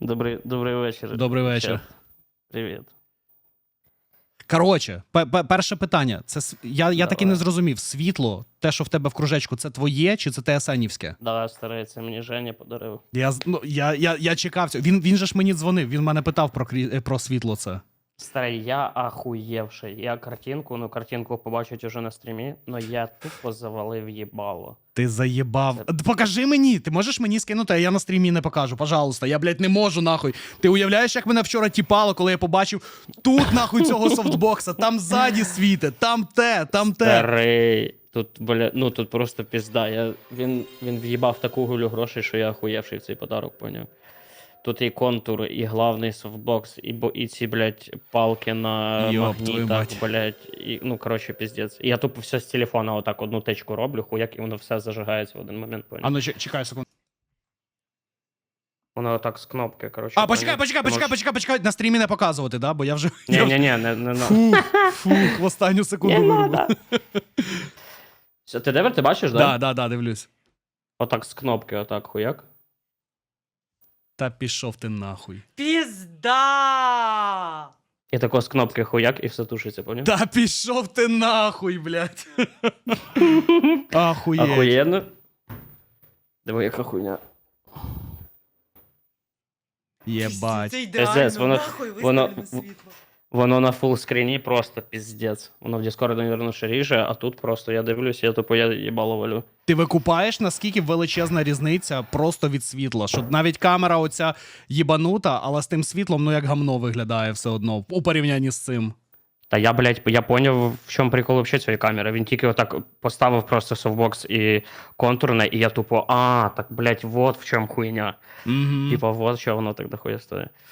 Добрий, добрий вечір. Добрий вечір. Привіт. Коротше, пе- пе- перше питання. Це я, я таки і не зрозумів. Світло, те, що в тебе в кружечку, це твоє чи це ТСНівське? Да, старається, мені Женя подарив. Я, ну, я, я, я чекав цього. Він, він же ж мені дзвонив, він мене питав про, про світло це. Старий, я ахуєвший. Я картинку, ну картинку побачить уже на стрімі, но я тупо завалив їбало. Ти заєбав. Д- Покажи мені, ти можеш мені скинути, а я на стрімі не покажу. Пожалуйста, я, блядь, не можу нахуй. Ти уявляєш, як мене вчора тіпало, коли я побачив тут нахуй цього софтбокса, там ззаді світе, там те, там те. Старий. Тут, бля, ну тут просто пізда. Я, він, він в'їбав таку гулю грошей, що я ахуєвший в цей подарок, поняв. Тут і контур, і главний софтбокс, і, бо, і ці, блядь, палки на Йоп, магнітах, блядь. І, ну, коротше, піздець. І я тупо все з телефона отак одну течку роблю, хуяк, і воно все зажигається в один момент, поняв. А ну чекай, чекай секунду. Воно отак з кнопки, коротше. А, почекай, почекай, почекай, почекай, почекай, на стрімі не показувати, да? Бо я вже. Ні, ні, ні, не, не, не. Фух, фух, в останню секунду Не Все, Ти девер, ти бачиш, да? Да, да, да, дивлюсь. Отак з кнопки, отак, хуяк. Та пішов ти нахуй. Пизда! І тако з кнопки хуяк, і все тушиться, поняв? Та пішов ти нахуй, блядь. Ахуєть. Ахуєнно. Диви, яка хуйня. Єбать. Це ідеально, воно- нахуй, воно- виставлене світло. Воно на фулскріні просто піздець. Воно в Discord, мабуть, ще ріже, а тут просто я дивлюсь, я тупо я їбало валю. Ти викупаєш, наскільки величезна різниця просто від світла. Що навіть камера оця їбанута, але з тим світлом, ну як гамно виглядає все одно у порівнянні з цим. Та я, блядь, я поняв, в чому прикол вообще цієї камери. Він тільки отак поставив просто софтбокс і контурне, і я тупо, а, так, блядь, вот в чому хуйня. Угу. Типа, вот що воно так дохуя стоїть.